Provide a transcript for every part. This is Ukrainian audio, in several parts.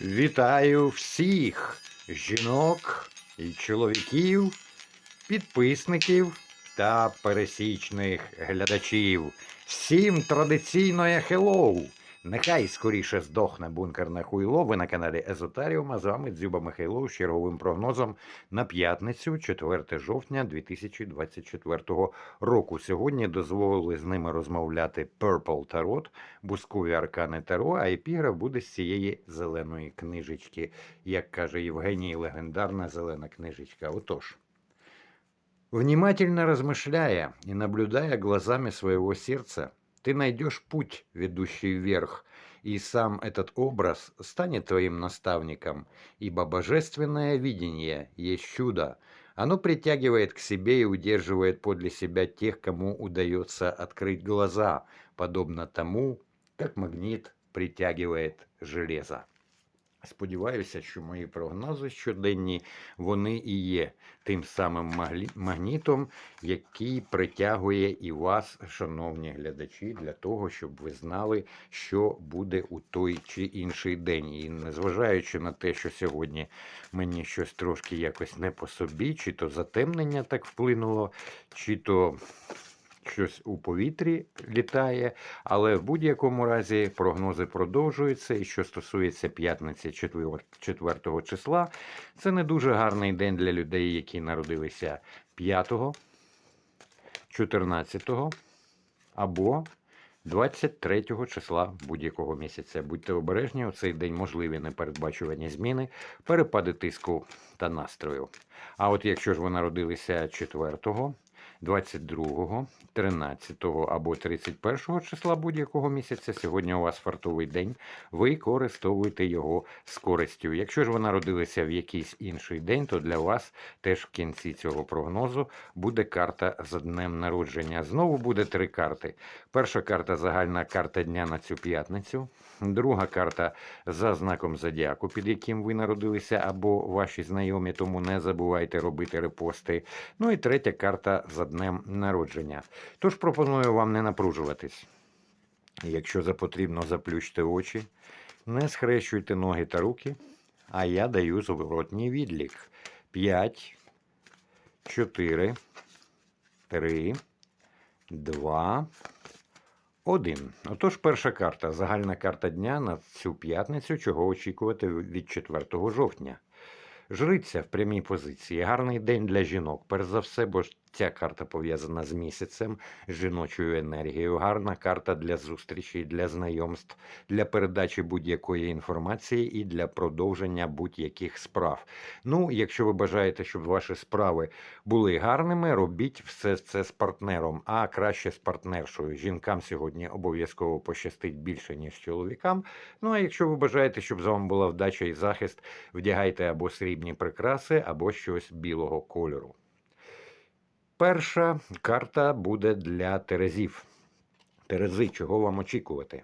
Вітаю всіх жінок і чоловіків, підписників та пересічних глядачів. Всім традиційне хеллоу! Нехай скоріше здохне бункерне хуйло. Ви на каналі Езотаріум, а з вами Дзюба Михайло з черговим прогнозом на п'ятницю, 4 жовтня 2024 року. Сьогодні дозволили з ними розмовляти Purple Tarot, бускові аркани Таро, а епіграф буде з цієї зеленої книжечки, як каже Євгеній, легендарна зелена книжечка. Отож. Внимательно размышляя и наблюдая глазами своего сердца, ты найдешь путь, ведущий вверх, и сам этот образ станет твоим наставником, ибо божественное видение есть чудо. Оно притягивает к себе и удерживает подле себя тех, кому удается открыть глаза, подобно тому, как магнит притягивает железо. Сподіваюся, що мої прогнози щоденні вони і є тим самим магнітом, який притягує і вас, шановні глядачі, для того, щоб ви знали, що буде у той чи інший день. І незважаючи на те, що сьогодні мені щось трошки якось не по собі, чи то затемнення так вплинуло, чи то щось у повітрі літає. Але в будь-якому разі прогнози продовжуються. І що стосується п'ятниці 4 числа, це не дуже гарний день для людей, які народилися 5, 14 або 23 числа будь-якого місяця. Будьте обережні, у цей день можливі непередбачувані зміни, перепади тиску та настрою. А от якщо ж ви народилися 4, 22, 13 або 31 числа будь-якого місяця, сьогодні у вас фартовий день, використовуйте його з користю. Якщо ж ви народилися в якийсь інший день, то для вас теж в кінці цього прогнозу буде карта за днем народження. Знову буде три карти. Перша карта загальна карта дня на цю п'ятницю. Друга карта за знаком зодіаку, під яким ви народилися, або ваші знайомі, тому не забувайте робити репости. Ну і третя карта за днем народження. Тож пропоную вам не напружуватись. Якщо за потрібно, заплющте очі, не схрещуйте ноги та руки, а я даю зворотній відлік. 5, 4, 3, 2, 1. Отож, перша карта. Загальна карта дня на цю п'ятницю, чого очікувати від 4 жовтня. Жриця в прямій позиції. Гарний день для жінок. Перш за все, бо ця карта пов'язана з місяцем, з жіночою енергією. Гарна карта для зустрічей, для знайомств, для передачі будь-якої інформації і для продовження будь-яких справ. Ну, якщо ви бажаєте, щоб ваші справи були гарними, робіть все це з партнером, а краще з партнершою. Жінкам сьогодні обов'язково пощастить більше, ніж чоловікам. Ну а якщо ви бажаєте, щоб з вами була вдача і захист, вдягайте або срібні прикраси, або щось білого кольору. Перша карта буде для Терезів. Терези, чого вам очікувати?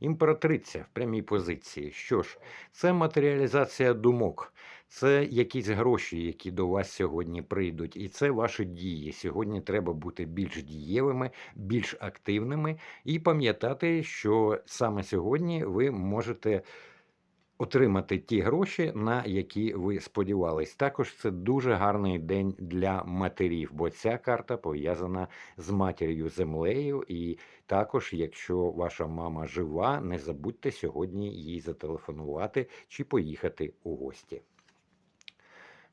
Імператриця в прямій позиції. Що ж, це матеріалізація думок, це якісь гроші, які до вас сьогодні прийдуть, і це ваші дії. Сьогодні треба бути більш дієвими, більш активними і пам'ятати, що саме сьогодні ви можете отримати ті гроші, на які ви сподівались. Також це дуже гарний день для матерів, бо ця карта пов'язана з матір'ю землею. І також, якщо ваша мама жива, не забудьте сьогодні їй зателефонувати чи поїхати у гості.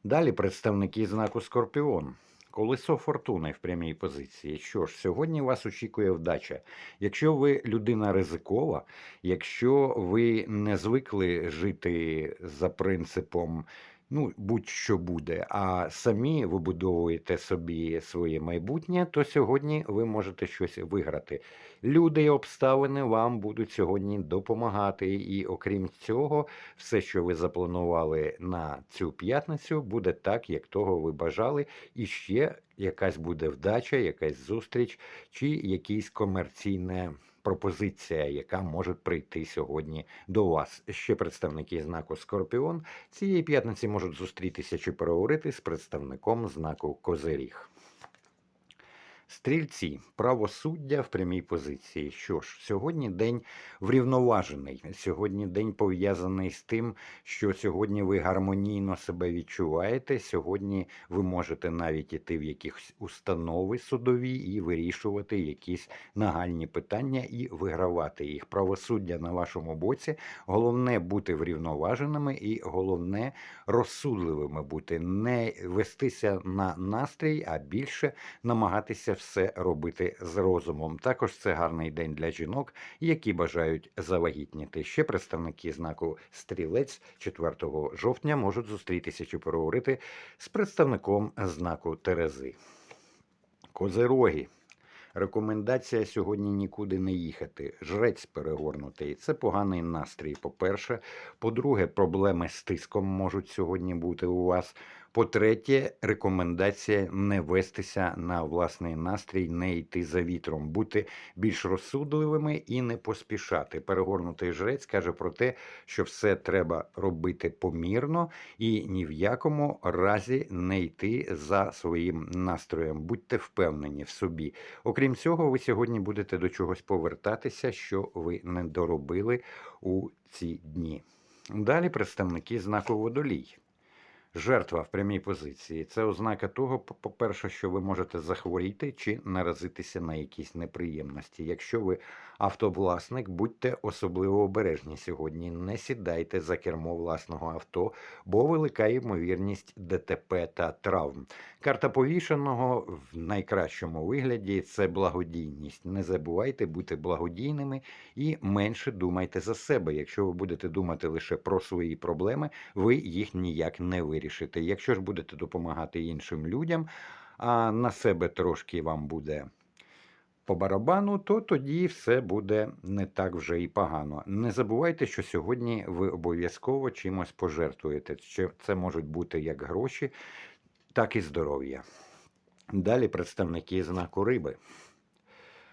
Далі представники знаку Скорпіон. Колесо фортуни в прямій позиції. Що ж, сьогодні вас очікує вдача. Якщо ви людина ризикова, якщо ви не звикли жити за принципом ну, будь-що буде, а самі вибудовуєте собі своє майбутнє, то сьогодні ви можете щось виграти. Люди і обставини вам будуть сьогодні допомагати. І окрім цього, все, що ви запланували на цю п'ятницю, буде так, як того ви бажали, і ще якась буде вдача, якась зустріч, чи якась комерційна пропозиція, яка може прийти сьогодні до вас. Ще представники знаку Скорпіон цієї п'ятниці можуть зустрітися чи переговорити з представником знаку Козиріг. Стрільці, правосуддя в прямій позиції. Що ж, сьогодні день врівноважений. Сьогодні день пов'язаний з тим, що сьогодні ви гармонійно себе відчуваєте. Сьогодні ви можете навіть іти в якісь установи судові і вирішувати якісь нагальні питання і вигравати їх. Правосуддя на вашому боці. Головне бути врівноваженими і головне розсудливими бути, не вестися на настрій, а більше намагатися все робити з розумом. Також це гарний день для жінок, які бажають завагітніти. Ще представники знаку стрілець 4 жовтня можуть зустрітися чи переговорити з представником знаку Терези. Козероги. Рекомендація сьогодні нікуди не їхати. Жрець перегорнутий. Це поганий настрій. По-перше, по-друге, проблеми з тиском можуть сьогодні бути у вас. По-третє, рекомендація не вестися на власний настрій, не йти за вітром, бути більш розсудливими і не поспішати. Перегорнутий жрець каже про те, що все треба робити помірно і ні в якому разі не йти за своїм настроєм. Будьте впевнені в собі. Окрім цього, ви сьогодні будете до чогось повертатися, що ви не доробили у ці дні. Далі представники знаку водолій. Жертва в прямій позиції це ознака того, по- по-перше, що ви можете захворіти чи наразитися на якісь неприємності. Якщо ви автовласник, будьте особливо обережні сьогодні. Не сідайте за кермо власного авто, бо велика ймовірність ДТП та травм. Карта повішеного в найкращому вигляді це благодійність. Не забувайте бути благодійними і менше думайте за себе. Якщо ви будете думати лише про свої проблеми, ви їх ніяк не вирішите. Якщо ж будете допомагати іншим людям, а на себе трошки вам буде по барабану, то тоді все буде не так вже і погано. Не забувайте, що сьогодні ви обов'язково чимось пожертвуєте. Це можуть бути як гроші, так і здоров'я. Далі представники знаку риби.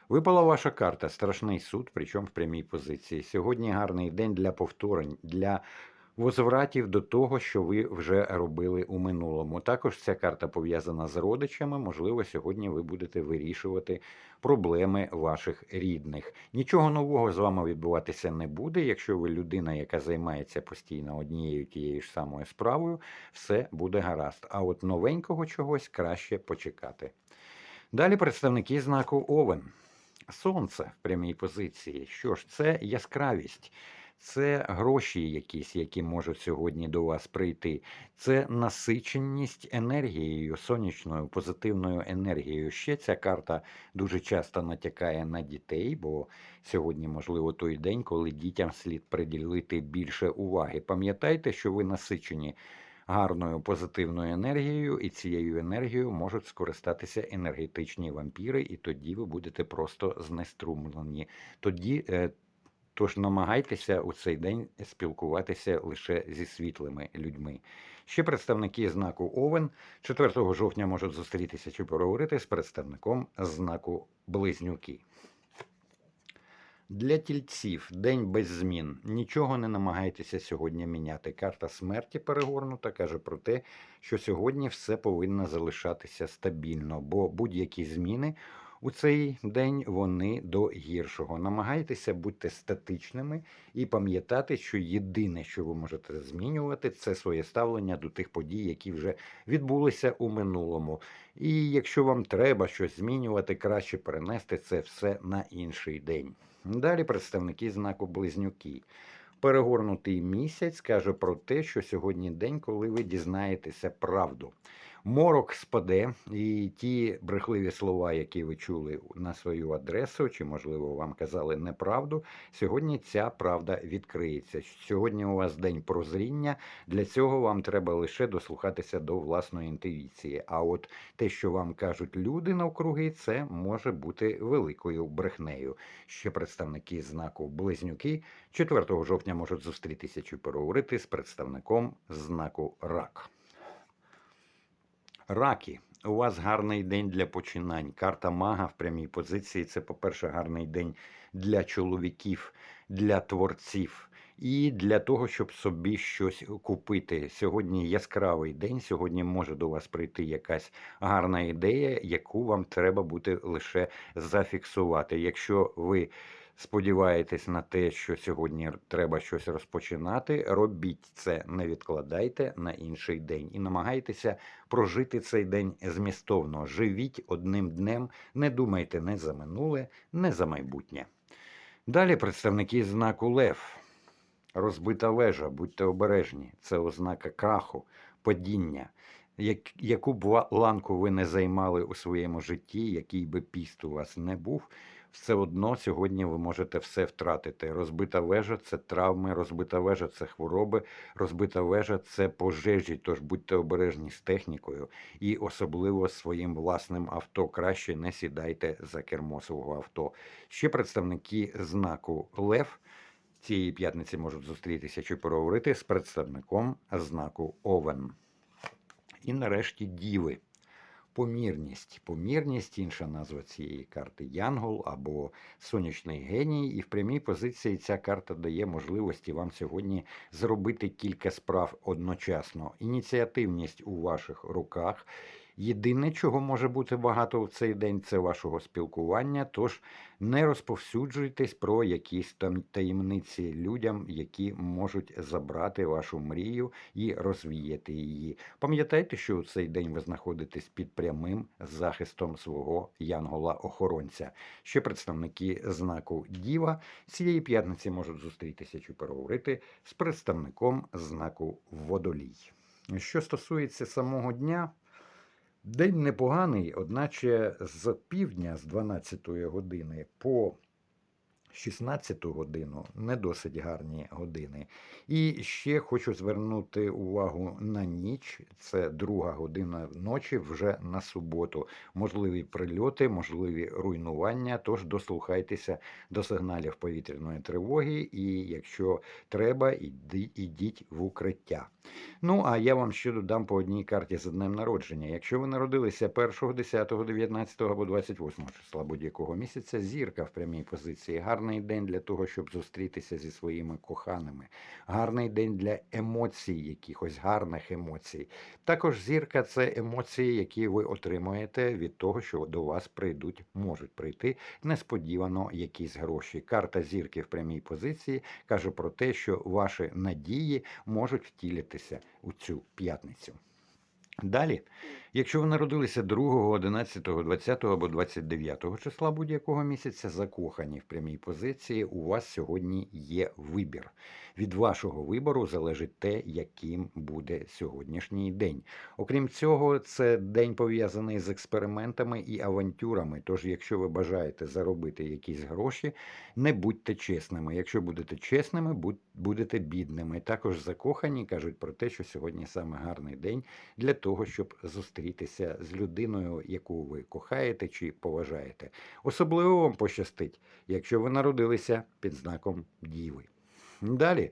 Випала ваша карта Страшний суд, причому в прямій позиції. Сьогодні гарний день для повторень, для возвратів до того, що ви вже робили у минулому. Також ця карта пов'язана з родичами. Можливо, сьогодні ви будете вирішувати проблеми ваших рідних. Нічого нового з вами відбуватися не буде. Якщо ви людина, яка займається постійно однією тією ж самою справою, все буде гаразд. А от новенького чогось краще почекати. Далі представники знаку Овен. Сонце в прямій позиції. Що ж, це яскравість, це гроші якісь, які можуть сьогодні до вас прийти. Це насиченість енергією, сонячною, позитивною енергією. Ще ця карта дуже часто натякає на дітей, бо сьогодні, можливо, той день, коли дітям слід приділити більше уваги. Пам'ятайте, що ви насичені гарною позитивною енергією, і цією енергією можуть скористатися енергетичні вампіри, і тоді ви будете просто знеструмлені. Тоді е, тож намагайтеся у цей день спілкуватися лише зі світлими людьми. Ще представники знаку Овен 4 жовтня можуть зустрітися чи поговорити з представником знаку Близнюки. Для тільців день без змін. Нічого не намагайтеся сьогодні міняти. Карта смерті перегорнута каже про те, що сьогодні все повинно залишатися стабільно, бо будь-які зміни у цей день вони до гіршого. Намагайтеся бути статичними і пам'ятати, що єдине, що ви можете змінювати, це своє ставлення до тих подій, які вже відбулися у минулому. І якщо вам треба щось змінювати, краще перенести це все на інший день. Далі представники знаку Близнюки. Перегорнутий місяць каже про те, що сьогодні день, коли ви дізнаєтеся правду. Морок спаде, і ті брехливі слова, які ви чули на свою адресу, чи, можливо, вам казали неправду, сьогодні ця правда відкриється. Сьогодні у вас день прозріння. Для цього вам треба лише дослухатися до власної інтуїції. А от те, що вам кажуть люди навкруги, це може бути великою брехнею. Ще представники знаку Близнюки 4 жовтня можуть зустрітися чи переговорити з представником знаку Рак. Раки. У вас гарний день для починань. Карта мага в прямій позиції. Це, по-перше, гарний день для чоловіків, для творців. і для того, щоб собі щось купити. Сьогодні яскравий день. Сьогодні може до вас прийти якась гарна ідея, яку вам треба буде лише зафіксувати. Якщо ви сподіваєтесь на те, що сьогодні треба щось розпочинати, робіть це, не відкладайте на інший день і намагайтеся прожити цей день змістовно. Живіть одним днем, не думайте не за минуле, не за майбутнє. Далі представники знаку Лев. Розбита вежа, будьте обережні. Це ознака краху, падіння. Як, яку б ланку ви не займали у своєму житті, який би піст у вас не був, все одно сьогодні ви можете все втратити. Розбита вежа це травми, розбита вежа це хвороби, розбита вежа це пожежі. Тож будьте обережні з технікою і особливо своїм власним авто. Краще не сідайте за кермо свого авто. Ще представники знаку Лев цієї п'ятниці можуть зустрітися чи поговорити з представником знаку Овен. І нарешті діви. Помірність. Помірність, інша назва цієї карти Янгол або сонячний геній. І в прямій позиції ця карта дає можливості вам сьогодні зробити кілька справ одночасно. Ініціативність у ваших руках. Єдине, чого може бути багато в цей день, це вашого спілкування. Тож не розповсюджуйтесь про якісь там таємниці людям, які можуть забрати вашу мрію і розвіяти її. Пам'ятайте, що у цей день ви знаходитесь під прямим захистом свого янгола-охоронця. Ще представники знаку Діва цієї п'ятниці можуть зустрітися чи переговорити з представником знаку Водолій. Що стосується самого дня, день непоганий, одначе з півдня, з 12 години по 16 годину не досить гарні години. І ще хочу звернути увагу на ніч. Це друга година ночі вже на суботу. Можливі прильоти, можливі руйнування. Тож дослухайтеся до сигналів повітряної тривоги, і якщо треба, ідіть в укриття. Ну а я вам ще додам по одній карті з днем народження. Якщо ви народилися 1, 10, 19 або 28 числа будь-якого місяця, зірка в прямій позиції. Гарний день для того, щоб зустрітися зі своїми коханими. Гарний день для емоцій, якихось гарних емоцій. Також зірка це емоції, які ви отримуєте від того, що до вас прийдуть, можуть прийти несподівано якісь гроші. Карта зірки в прямій позиції каже про те, що ваші надії можуть втілитися у цю п'ятницю. Далі, якщо ви народилися 2, 11, 20 або 29 числа будь-якого місяця, закохані в прямій позиції, у вас сьогодні є вибір. Від вашого вибору залежить те, яким буде сьогоднішній день. Окрім цього, це день пов'язаний з експериментами і авантюрами. Тож, якщо ви бажаєте заробити якісь гроші, не будьте чесними. Якщо будете чесними, будете бідними. Також закохані кажуть про те, що сьогодні саме гарний день для того, щоб зустрітися з людиною, яку ви кохаєте чи поважаєте. Особливо вам пощастить, якщо ви народилися під знаком Діви. Далі,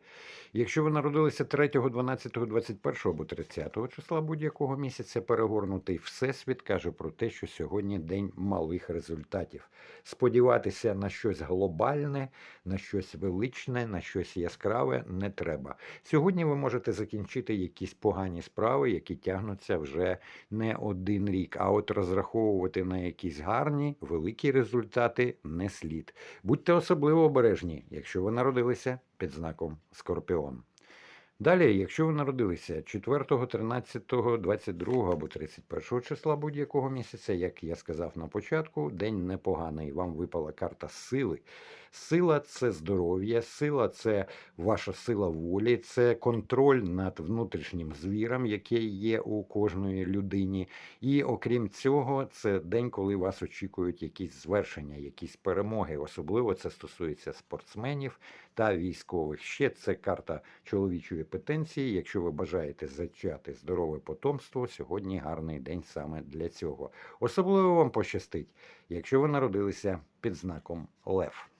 якщо ви народилися 3, 12, 21 або 30 числа будь-якого місяця, перегорнутий Всесвіт каже про те, що сьогодні день малих результатів. Сподіватися на щось глобальне, на щось величне, на щось яскраве не треба. Сьогодні ви можете закінчити якісь погані справи, які тягнуться вже не один рік. А от розраховувати на якісь гарні, великі результати не слід. Будьте особливо обережні, якщо ви народилися під знаком Скорпіон. Далі, якщо ви народилися 4, 13, 22 або 31 числа будь-якого місяця, як я сказав на початку, день непоганий. Вам випала карта сили. Сила це здоров'я, сила це ваша сила волі, це контроль над внутрішнім звіром, який є у кожної людині. І окрім цього, це день, коли вас очікують якісь звершення, якісь перемоги. Особливо це стосується спортсменів та військових. Ще це карта чоловічої петенції. Якщо ви бажаєте зачати здорове потомство, сьогодні гарний день саме для цього. Особливо вам пощастить, якщо ви народилися під знаком Лев.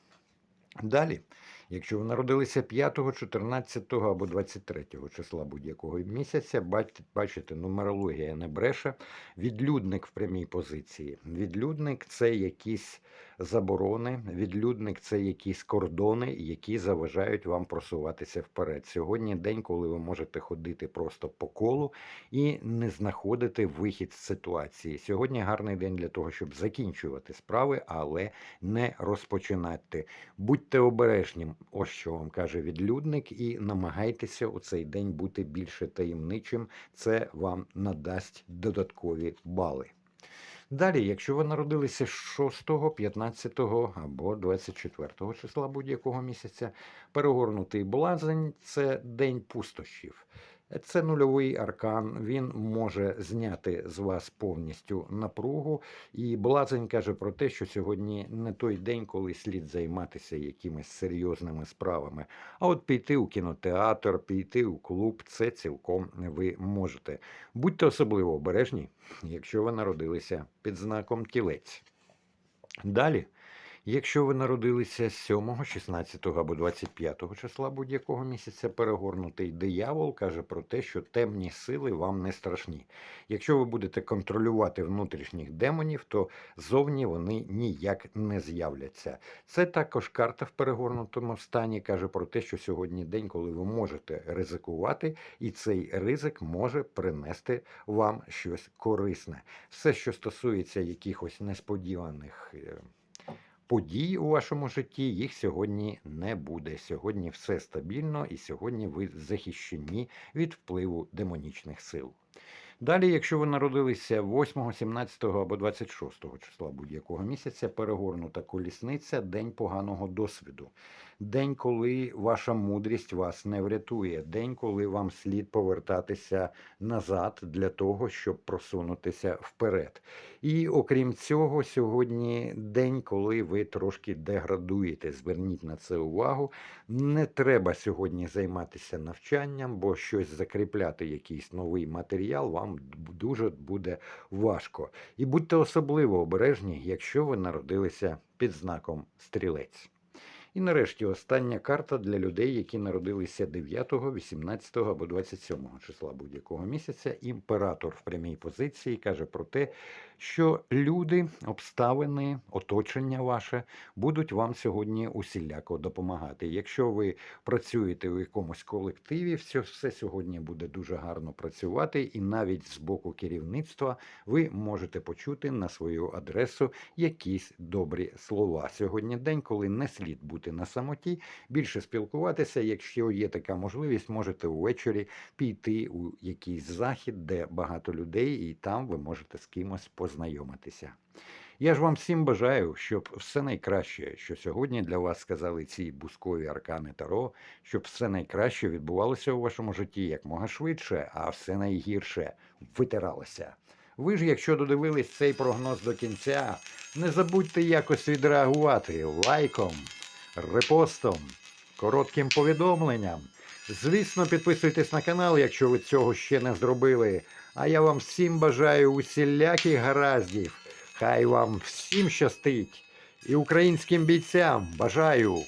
Далі, якщо ви народилися 5, 14 або 23 числа будь-якого місяця, бачите, нумерологія не бреше. Відлюдник в прямій позиції. Відлюдник це якісь заборони. Відлюдник це якісь кордони, які заважають вам просуватися вперед. Сьогодні день, коли ви можете ходити просто по колу і не знаходити вихід з ситуації. Сьогодні гарний день для того, щоб закінчувати справи, але не розпочинати. Будьте обережні, ось що вам каже відлюдник, і намагайтеся у цей день бути більше таємничим. Це вам надасть додаткові бали. Далі, якщо ви народилися 6, 15 або 24 числа будь-якого місяця, перегорнутий блазень це день пустощів. Це нульовий аркан, він може зняти з вас повністю напругу. І Блазень каже про те, що сьогодні не той день, коли слід займатися якимись серйозними справами. А от піти у кінотеатр, піти у клуб це цілком ви можете. Будьте особливо обережні, якщо ви народилися під знаком тілець. Далі. Якщо ви народилися 7, 16 або 25 числа будь-якого місяця, перегорнутий диявол каже про те, що темні сили вам не страшні. Якщо ви будете контролювати внутрішніх демонів, то зовні вони ніяк не з'являться. Це також карта в перегорнутому стані каже про те, що сьогодні день, коли ви можете ризикувати, і цей ризик може принести вам щось корисне. Все, що стосується якихось несподіваних. Подій у вашому житті їх сьогодні не буде. Сьогодні все стабільно і сьогодні ви захищені від впливу демонічних сил. Далі, якщо ви народилися 8, 17 або 26 числа будь-якого місяця, перегорнута колісниця день поганого досвіду. День, коли ваша мудрість вас не врятує, день, коли вам слід повертатися назад для того, щоб просунутися вперед. І окрім цього, сьогодні день, коли ви трошки деградуєте. Зверніть на це увагу. Не треба сьогодні займатися навчанням, бо щось закріпляти, якийсь новий матеріал вам дуже буде важко. І будьте особливо обережні, якщо ви народилися під знаком стрілець. І нарешті остання карта для людей, які народилися 9, 18 або 27 числа будь-якого місяця. Імператор в прямій позиції каже про те, що люди, обставини, оточення ваше будуть вам сьогодні усіляко допомагати. Якщо ви працюєте у якомусь колективі, все, все сьогодні буде дуже гарно працювати, і навіть з боку керівництва ви можете почути на свою адресу якісь добрі слова. Сьогодні день, коли не слід бути на самоті, більше спілкуватися. Якщо є така можливість, можете увечері піти у якийсь захід, де багато людей, і там ви можете з кимось познайомитися. Я ж вам всім бажаю, щоб все найкраще, що сьогодні для вас сказали ці бускові аркани Таро, щоб все найкраще відбувалося у вашому житті якмога швидше, а все найгірше витиралося. Ви ж, якщо додивились цей прогноз до кінця, не забудьте якось відреагувати лайком, репостом, коротким повідомленням. Звісно, підписуйтесь на канал, якщо ви цього ще не зробили. А я вам всім бажаю усіляких гараздів. Хай вам всім щастить. І українським бійцям бажаю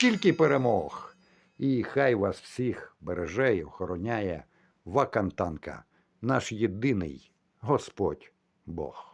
тільки перемог. І хай вас всіх береже і охороняє Вакантанка, наш єдиний Господь Бог.